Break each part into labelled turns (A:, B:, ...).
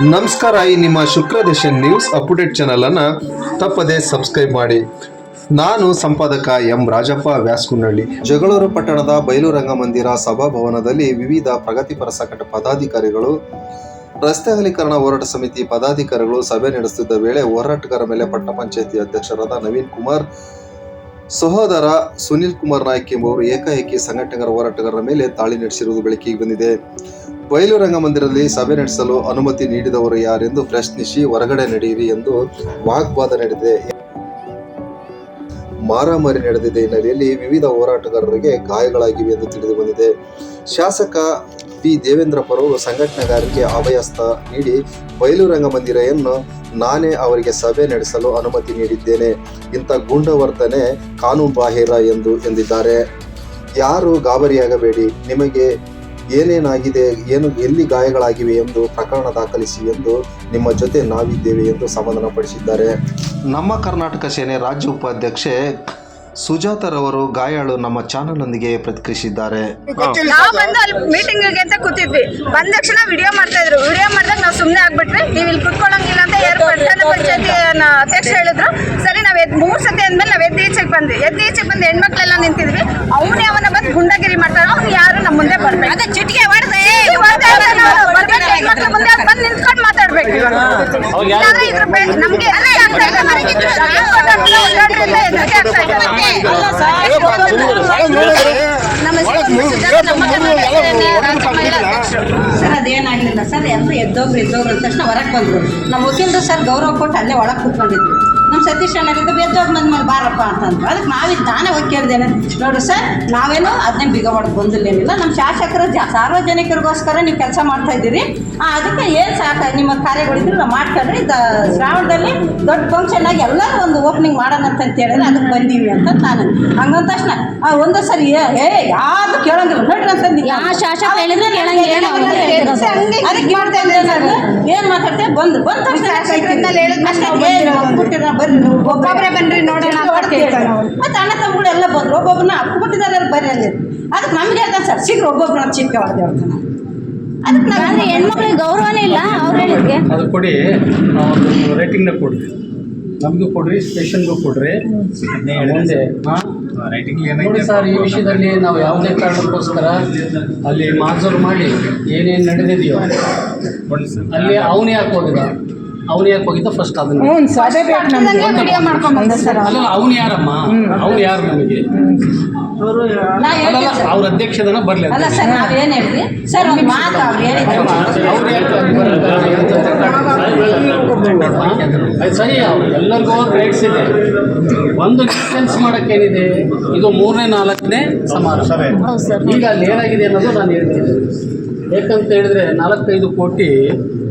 A: ನಮಸ್ಕಾರ ಈ ನಿಮ್ಮ ಶುಕ್ರದೇಶ ನ್ಯೂಸ್ ಅಪ್ಡೇಟ್ ಚಾನಲನ್ನು ತಪ್ಪದೆ ಸಬ್ಸ್ಕ್ರೈಬ್ ಮಾಡಿ. ನಾನು ಸಂಪಾದಕ ಎಂ ರಾಜಪ್ಪ ವ್ಯಾಸ್ಕುನಹಳ್ಳಿ ಜಗಳೂರು ಪಟ್ಟಣದ ಬಯಲು ರಂಗಮಂದಿರ ಸಭಾಭವನದಲ್ಲಿ ವಿವಿಧ ಪ್ರಗತಿಪರ ಸಂಘಟ ಪದಾಧಿಕಾರಿಗಳು, ರಸ್ತೆ ಅಗಲೀಕರಣ ಹೋರಾಟ ಸಮಿತಿ ಪದಾಧಿಕಾರಿಗಳು ಸಭೆ ನಡೆಸುತ್ತಿದ್ದ ವೇಳೆ ಹೋರಾಟಗಾರ ಮೇಲೆ ಪಟ್ಟಣ ಪಂಚಾಯತಿ ಅಧ್ಯಕ್ಷರಾದ ನವೀನ್ ಕುಮಾರ್, ಸಹೋದರ ಸುನಿಲ್ ಕುಮಾರ್ ನಾಯ್ಕ ಎಂಬುವರು ಏಕಾಏಕಿ ಸಂಘಟಕರ ಹೋರಾಟಗಾರರ ಮೇಲೆ ದಾಳಿ ನಡೆಸಿರುವುದು ಬೆಳಕಿಗೆ ಬಂದಿದೆ. ಬಯಲು ರಂಗಮಂದಿರದಲ್ಲಿ ಸಭೆ ನಡೆಸಲು ಅನುಮತಿ ನೀಡಿದವರು ಯಾರೆಂದು ಪ್ರಶ್ನಿಸಿ ಹೊರಗಡೆ ನಡೆಯಿರಿ ಎಂದು ವಾಗ್ವಾದ ನಡೆದಿದೆ. ಮಾರಾಮಾರಿ ನಡೆದಿದೆ ಹಿನ್ನೆಲೆಯಲ್ಲಿ ವಿವಿಧ ಹೋರಾಟಗಾರರಿಗೆ ಗಾಯಗಳಾಗಿವೆ ಎಂದು ತಿಳಿದು ಬಂದಿದೆ. ಶಾಸಕ ಪಿ ದೇವೇಂದ್ರಪ್ಪರವರು ಸಂಘಟನೆಗಾರರಿಗೆ ಅಭಯಸ್ಥ ನೀಡಿ ಬಯಲು ರಂಗಮಂದಿರೆಯನ್ನು ನಾನೇ ಅವರಿಗೆ ಸಭೆ ನಡೆಸಲು ಅನುಮತಿ ನೀಡಿದ್ದೇನೆ. ಇಂಥ ಗೂಂಡವರ್ತನೆ ಕಾನೂನು ಬಾಹಿರ ಎಂದು ಎಂದಿದ್ದಾರೆ. ಯಾರು ಗಾಬರಿಯಾಗಬೇಡಿ, ನಿಮಗೆ ಏನೇನಾಗಿದೆ ಏನು ಎಲ್ಲಿ ಗಾಯಗಳಾಗಿವೆ ಎಂದು ಪ್ರಕರಣ ದಾಖಲಿಸಿ ಎಂದು ನಿಮ್ಮ ಜೊತೆ ನಾವಿದ್ದೇವೆ ಎಂದು ಸಮಾಧಾನಪಡಿಸಿದ್ದಾರೆ. ನಮ್ಮ ಕರ್ನಾಟಕ ಸೇನೆ ರಾಜ್ಯ ಉಪಾಧ್ಯಕ್ಷೆ ಸುಜಾತರವರು ಗಾಯಾಳು ನಮ್ಮ ಚಾನಲ್ನೊಂದಿಗೆ ಪ್ರತಿಕ್ರಿಯಿಸಿದ್ದಾರೆ.
B: ನಾವು ಬಂದು ಅಲ್ಲಿ ಮೀಟಿಂಗ್ ಅಂತ ಕೂತಿದ್ವಿ. ಬಂದ ತಕ್ಷಣ ವಿಡಿಯೋ ಮಾಡ್ತಾ ಇದ್ರು. ವಿಡಿಯೋ ಮಾಡಿದಾಗ ನಾವು ಸುಮ್ಮನೆ ಆಗ್ಬಿಟ್ವಿ. ನೀವು ಇಲ್ಲಿ ಕುತ್ಕೊಳ್ಳಂಗಿಲ್ಲ ಅಂತ ಯಾರು ಪಟ್ಟಣ ಪಂಚಾಯತಿ ಅಧ್ಯಕ್ಷ ಹೇಳಿದ್ರು. ನಾವ್ ಎದ್ ಮೂರ್ ಸತಿ ಅಂದ್ಮೇಲೆ ನಾವ್ ಎದ್ದು ಈಚೆಗೆ ಬಂದ್ವಿ. ಎದ್ದು ಈಚೆಗೆ ಬಂದು ಹೆಣ್ಮಕ್ಳೆಲ್ಲ ನಿಂತಿದ್ವಿ. ಅವನೇ ಯಾವನ ಬಂದು ಗುಂಡಗಿರಿ ಮಾಡ್ತಾರ ಅವ್ನು ಯಾರು ನಮ್ಮ ಮುಂದೆ ಬರ್ಬೇಕು. ಅದೇ ಚಿಟಿಗೆ ಹೊಡೆದೆ. ಹೆಣ್ಮಕ್ಳ ಮುಂದೆ ಬಂದು ನಿಂತ್ಕೊಂಡು ಮಾತಾಡ್ಬೇಕು. ಇಲ್ಲಾಂದ್ರೆ ಇದ್ರ ನಮ್ಗೆ
C: ಸರ್ ಅದೇನಾಗ್ಲಿಲ್ಲ ಸರ್. ಎಲ್ಲರೂ ಎದ್ದೋಗ್ರು ಎದ್ದೋಗ್ರು ಅಂದ ತಕ್ಷಣ ಹೊರಗೆ ಬಂದರು. ನಮ್ಮ ವಕೀಲರು ಸರ್ ಗೌರವ ಕೊಟ್ಟು ಅಲ್ಲೇ ಒಳಗೆ ಕೂತ್ಕೊಂಡಿದ್ರು. ನಮ್ಮ ಸತೀಶ್ ಅಣ್ಣ ಎದ್ದೋಗಿ ಬಂದ ಮೇಲೆ ಬಾರಪ್ಪ ಅಂತಂದ್ರು. ಅದಕ್ಕೆ ನಾವಿದ್ದು ನಾನೇ ಹೋಗಿ ಕೇಳ್ದೇನೆ. ನೋಡ್ರಿ ಸರ್ ನಾವೇನು ಅದನ್ನೇ ಬಿಗ ಹೊಡೆದು ಬಂದಿಲ್ಲೇನಿಲ್ಲ. ನಮ್ಮ ಶಾಸಕರ ಜ ಸಾರ್ವಜನಿಕರಿಗೋಸ್ಕರ ನೀವು ಕೆಲಸ ಮಾಡ್ತಾ ಇದ್ದೀರಿ. ಆ, ಅದಕ್ಕೆ ಏನು ಸಾಕ ನಿಮ್ಮ ಕಾರ್ಯಗಳಿದ್ರು ನಾವು ಮಾಡ್ಕೊಳ್ರಿ ದ ಶ್ರಾವಣದಲ್ಲಿ ದೊಡ್ಡ ಫಂಕ್ಷನ್ ಆಗಿ ಎಲ್ಲರೂ ಒಂದು ಓಪನಿಂಗ್ ಮಾಡೋಣ ಅಂತ ಹೇಳಿದ್ರೆ ಅದಕ್ಕೆ ಬಂದೀವಿ ಅಂತ ನಾನು ಹಂಗಂದ ತಕ್ಷಣ ಒಂದು ಸರಿ ಏ ಯಾವ್ದು ಕೇಳಂಗಿಲ್ಲ. ನೋಡ್ರಿ ಅಂತಂದು
D: ಯಾವ ಶಾಸಕ ಹೇಳಿದ್ರೆ.
C: ಅದಕ್ಕೆ ಮಾಡ್ತಾ ಇದ್ದೆ ನಾನು ಏನ್ ಮಾತಾಡ್ತೆ ಬಂದು ಬಂದ ತಕ್ಷಣ
B: ನಾವು ಬಂದಿರೋ
C: ಬರ್ರಿ ನೀವು
B: ಒಬ್ಬೊಬ್ರೇ ಬನ್ರಿ ನೋಡೋಣ ನಾವು.
C: ಮತ್ತೆ ಅಣ್ಣ ತಮ್ಮಗಳು ಎಲ್ಲ ಬಂದ್ರು. ಒಬ್ಬೊಬ್ಬನ ಅಪ್ಪಿಬಿಟ್ಟಿದ್ದಾರೆ ಅಲ್ಲಿ ಬರ್ರಿ ಅಲ್ಲಿ. ಅದಕ್ಕೆ ನಮ್ಗೆ ಅಂತ ಸರ್ ಒಬ್ಬೊಬ್ರು ಚಿಕ್ಕ ಹೊಡೆದೆ ಹೇಳ್ತಾನೆ ಅದಕ್ಕೆ ನಾನು
D: ಹೆಣ್ಮಕ್ಳಿಗೆ ಗೌರವನೇ ಇಲ್ಲ ಅವ್ರು ಹೇಳಿದ್ಗೆ
E: ಅದು ಕೊಡಿ ಒಂದು ರೇಟಿಂಗ್ನ ಕೊಡ್ರಿ. ನಮಗೂ ಕೊಡ್ರಿ ಸ್ಟೇಷನ್ಗೂ ಕೊಡ್ರಿ. ಮುಂದೆ ನೋಡಿ ಸರ್ ಈ ವಿಷಯದಲ್ಲಿ ನಾವು ಯಾವುದೇ ಕಾರಣಕ್ಕೋಸ್ಕರ ಅಲ್ಲಿ ಮಾಜೂರು ಮಾಡಿ ಏನೇನು ನಡೆದಿದೆಯೋ ಅಲ್ಲಿ ಅವನೇ ಯಾಕೆ ಹೋಗಿದ ಅವನು ಯಾಕೆ ಹೋಗಿದ್ದ? ಫಸ್ಟ್ ಅದನ್ನ.
B: ವಿಡಿಯೋ ಸರ್
E: ಅಲ್ಲ ಅವನು ಯಾರಮ್ಮ? ಅವನು ಯಾರು ನಮಗೆ? ಅಲ್ಲಲ್ಲ. ಅವ್ರ ಅಧ್ಯಕ್ಷದನ ಬರಲಿ
C: ಅಲ್ಲ ಸರ್ ನಾವು ಏನು ಹೇಳ್ರಿ ಸರ್ ಒಂದು ಮಾತು ಅವ್ರು
E: ಸರಿ ಅವ್ರು ಎಲ್ಲರಿಗೂ ಬ್ರೇಕ್ಸ್ ಇದೆ ಒಂದು ಡಿಸ್ಟೆನ್ಸ್ ಮಾಡೋಕ್ಕೇನಿದೆ? ಇದು ಮೂರನೇ ನಾಲ್ಕನೇ ಸಮಾರಂಭ. ಈಗ ಅಲ್ಲಿ ಏನಾಗಿದೆ ಅನ್ನೋದು ನಾನು ಹೇಳ್ತೀನಿ. ಯಾಕಂತ ಹೇಳಿದ್ರೆ ನಾಲ್ಕೈದು ಕೋಟಿ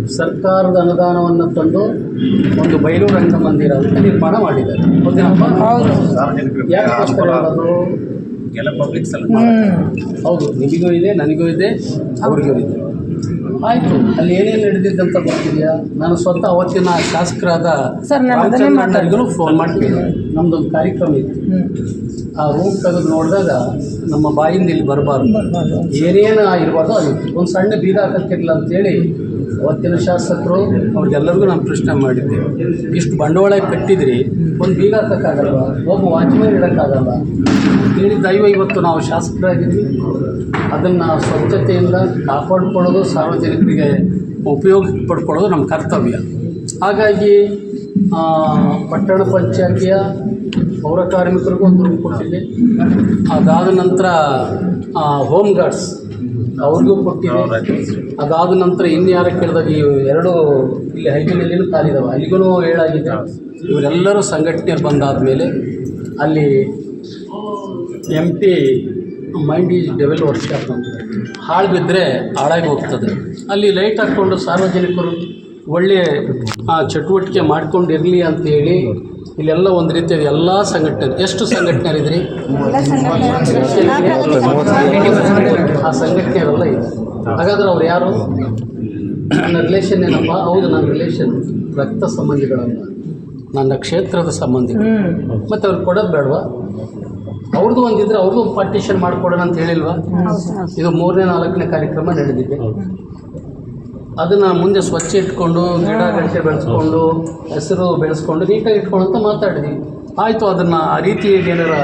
E: ಸರ್ಕಾರದ ಅನುದಾನವನ್ನು ತಂದು ಒಂದು ಬಯಲು ರಂಗಮಂದಿರ ಅಂತ ನಿರ್ಮಾಣ ಮಾಡಿದ್ದಾರೆ.
F: ಪಬ್ಲಿಕ್
E: ಹೌದು. ನಿಮಗೂ ಇದೆ ನನಗೂ ಇದೆ ಅವ್ರಿಗೂ ಇದೆ. ಆಯಿತು ಅಲ್ಲಿ ಏನೇನು ನಡೆದಿದ್ದಂತ ಗೊತ್ತಿದೆಯಾ? ನಾನು ಸ್ವತಃ ಅವತ್ತಿನ ಶಾಸಕರಾದ ಮಾತಾಡಿದ್ರು ಫೋನ್ ಮಾಡ್ತೀನಿ. ನಮ್ಮದೊಂದು ಕಾರ್ಯಕ್ರಮ ಇತ್ತು. ಆ ರೂಮ್ ತೆಗೆದು ನೋಡಿದಾಗ ನಮ್ಮ ಬಾಯಿಂದ ಇಲ್ಲಿ ಬರಬಾರ್ದು. ಏನೇನು ಇರಬಾರ್ದು ಅದು. ಒಂದು ಸಣ್ಣ ಬೀಗ ಹಾಕಕ್ಕಿರಲಿಲ್ಲ ಅಂತೇಳಿ ಅವತ್ತಿನ ಶಾಸಕರು ಅವ್ರಿಗೆಲ್ಲರಿಗೂ ನಾನು ಪ್ರಶ್ನೆ ಮಾಡಿದ್ದೆ. ಇಷ್ಟು ಬಂಡವಾಳ ಕಟ್ಟಿದ್ರಿ, ಒಂದು ಬೀಗ ಹಾಕೋಕ್ಕಾಗಲ್ಲ ಒಬ್ಬ ವಾಚ್ಮನ್ ಇಡೋಕ್ಕಾಗಲ್ಲ ಹೇಳಿ ದೈವ ಇವತ್ತು ನಾವು ಶಾಸಕರಾಗಿದ್ವಿ. ಅದನ್ನು ಸ್ವಚ್ಛತೆಯಿಂದ ಕಾಪಾಡ್ಕೊಳ್ಳೋದು, ಸಾರ್ವಜನಿಕರಿಗೆ ಉಪಯೋಗ ಪಡ್ಕೊಳ್ಳೋದು ನಮ್ಮ ಕರ್ತವ್ಯ. ಹಾಗಾಗಿ ಪಟ್ಟಣ ಪಂಚಾಯತಿಯ ಪೌರ ಕಾರ್ಮಿಕರಿಗೂ ಒಂದು ರೂಮ್ ಕೊಟ್ಟಿದೆ ಅದಾದ ನಂತರ ಹೋಮ್ ಗಾರ್ಡ್ಸ್ ಅವ್ರಿಗೂ ಕೊಟ್ಟಿದ್ದೀವಿ ಅದಾದ ನಂತರ ಇನ್ಯಾರ ಕೇಳಿದಾಗ ಈ ಎರಡು ಇಲ್ಲಿ ಹೈವೇನಲ್ಲಿನೂ ಕಾಲಿದಾವೆ ಅಲ್ಲಿಗೂ ಹೇಳಾಗಿದೆ ಇವರೆಲ್ಲರೂ ಸಂಘಟನೆ ಬಂದಾದ ಮೇಲೆ ಅಲ್ಲಿ empty mind is devil workshop ಅಂತ. ಹಾಳು ಬಿದ್ದರೆ ಹಾಳಾಗಿ ಹೋಗ್ತದೆ. ಅಲ್ಲಿ ಲೈಟ್ ಹಾಕ್ಕೊಂಡು ಸಾರ್ವಜನಿಕರು ಒಳ್ಳೆಯ ಆ, ಚಟುವಟಿಕೆ ಮಾಡ್ಕೊಂಡಿರಲಿ ಅಂತೇಳಿ ಇಲ್ಲೆಲ್ಲ ಒಂದು ರೀತಿಯ ಎಲ್ಲ ಸಂಘಟನೆ ಎಷ್ಟು ಸಂಘಟನೆಯರಿದ್ರಿ? ಆ ಸಂಘಟನೆಯವರೆಲ್ಲ ಇದೆ ಹಾಗಾದ್ರೆ ಅವ್ರು ಯಾರು? ನನ್ನ ರಿಲೇಷನ್ ಏನಪ್ಪ? ಹೌದು ನನ್ನ ರಿಲೇಷನ್ ರಕ್ತ ಸಂಬಂಧಿಗಳಲ್ಲ. ನನ್ನ ಕ್ಷೇತ್ರದ ಸಂಬಂಧಿಗಳು. ಮತ್ತು ಅವ್ರು ಕೊಡೋದು ಬೇಡವಾ? ಅವ್ರದ್ದು ಒಂದಿದ್ರೆ ಅವ್ರದ್ದು ಪಾರ್ಟಿಷನ್ ಮಾಡಿಕೊಡೋಣ ಅಂತ ಹೇಳಿಲ್ವಾ? ಇದು ಮೂರನೇ ನಾಲ್ಕನೇ ಕಾರ್ಯಕ್ರಮ ನಡೆದಿದೆ. ಅದನ್ನು ಮುಂದೆ ಸ್ವಚ್ಛ ಇಟ್ಕೊಂಡು ಗಿಡ ಗಂಟೆ ಬೆಳೆಸ್ಕೊಂಡು ಹೆಸರು ಬೆಳೆಸ್ಕೊಂಡು ನೀಟಾಗಿ ಇಟ್ಕೊಂಡು ಅಂತ ಮಾತಾಡಿದ್ವಿ. ಆಯಿತು ಅದನ್ನು ಆ ರೀತಿ ಏನಾರ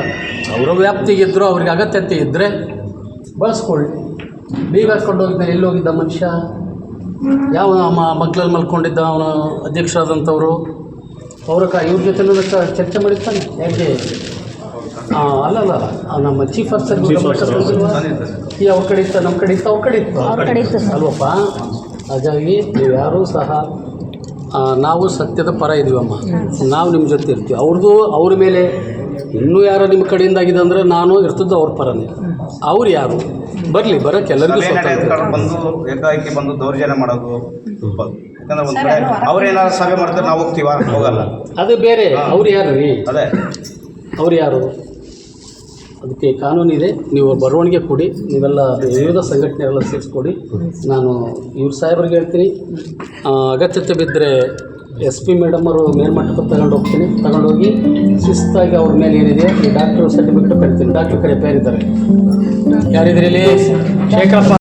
E: ಅವರ ವ್ಯಾಪ್ತಿಗೆ ಇದ್ದರೂ ಅವ್ರಿಗೆ ಅಗತ್ಯತೆ ಇದ್ದರೆ ಬಳಸ್ಕೊಳ್ಳಿ. ಬೀಗ ಹಾಕ್ಕೊಂಡು ಹೋಗಿದ್ದ ಎಲ್ಲಿ ಹೋಗಿದ್ದ ಮನುಷ್ಯ? ಯಾವ ಮಕ್ಕಳಲ್ಲಿ ಮಲ್ಕೊಂಡಿದ್ದ ಅವನ ಅಧ್ಯಕ್ಷರಾದಂಥವರು? ಅವ್ರ ಕ ಇವ್ರ ಜೊತೆ ಚರ್ಚೆ ಮಾಡಿರ್ತಾನೆ ಯಾಕೆ? ಹಾಂ ಅಲ್ಲಲ್ಲ ನಮ್ಮ ಚೀಫ್ ಆಫೀಸರ್ ಈ ಅವ್ರ ಕಡೆ ಇತ್ತ ನಮ್ಮ ಕಡೆ ಇತ್ತ ಅವ್ರ ಕಡೆ ಇತ್ತು. ಅಲ್ವಪ್ಪ? ಹಾಗಾಗಿ ನೀವು ಯಾರೂ ಸಹ ನಾವು ಸತ್ಯದ ಪರ ಇದೀವಮ್ಮ. ನಾವು ನಿಮ್ಮ ಜೊತೆ ಇರ್ತೀವಿ. ಅವ್ರದ್ದು ಅವ್ರ ಮೇಲೆ ಇನ್ನೂ ಯಾರೋ ನಿಮ್ಮ ಕಡೆಯಿಂದ ಆಗಿದೆ ಅಂದರೆ ನಾನು ಇರ್ತದ್ದು ಅವ್ರ ಪರನೇ. ಅವ್ರು ಯಾರು? ಬರಲಿ ಬರೋಕ್ಕೆ ಎಲ್ಲರಿಗೂ
F: ಬಂದು ಏಕಾಏಕಿ ಬಂದು ದೌರ್ಜನ್ಯ ಮಾಡೋದು ಅವ್ರೇನಾದ್ರು ಸಭೆ ಮಾಡ್ತಾರೆ ನಾವು ಹೋಗ್ತೀವ ಹೋಗಲ್ಲ.
E: ಅದು ಬೇರೆ ಅವ್ರು ಯಾರು ರೀ?
F: ಅದೇ.
E: ಅವ್ರು ಯಾರು? ಅದಕ್ಕೆ ಕಾನೂನಿದೆ ನೀವು ಬರವಣಿಗೆ ಕೊಡಿ. ನೀವೆಲ್ಲ ವಿವಿಧ ಸಂಘಟನೆಗಳೆಲ್ಲ ಸೇರಿಸ್ಕೊಡಿ. ನಾನು ಇವ್ರ ಸಾಹೇಬ್ರಿಗೆ ಹೇಳ್ತೀನಿ. ಅಗತ್ಯತೆ ಬಿದ್ದರೆ ಎಸ್ ಪಿ ಮೇಡಮ್ ಅವರು ಮೇಲ್ಮಟ್ಟಕ್ಕೆ ತಗೊಂಡು ಹೋಗ್ತೀನಿ. ತಗೊಂಡೋಗಿ ಶಿಸ್ತಾಗಿ ಅವ್ರ ಮೇಲೆ ಏನಿದೆ, ಈ ಡಾಕ್ಟ್ರ್ ಸರ್ಟಿಫಿಕೇಟ್ ಕರಿತೀನಿ ಡಾಕ್ಟ್ರ್ ಕಡೆ ಪೇರಿದ್ದಾರೆ ಯಾರಿದ್ರಿ ಇಲ್ಲಿ? ಶೇಖರಪ್ಪ.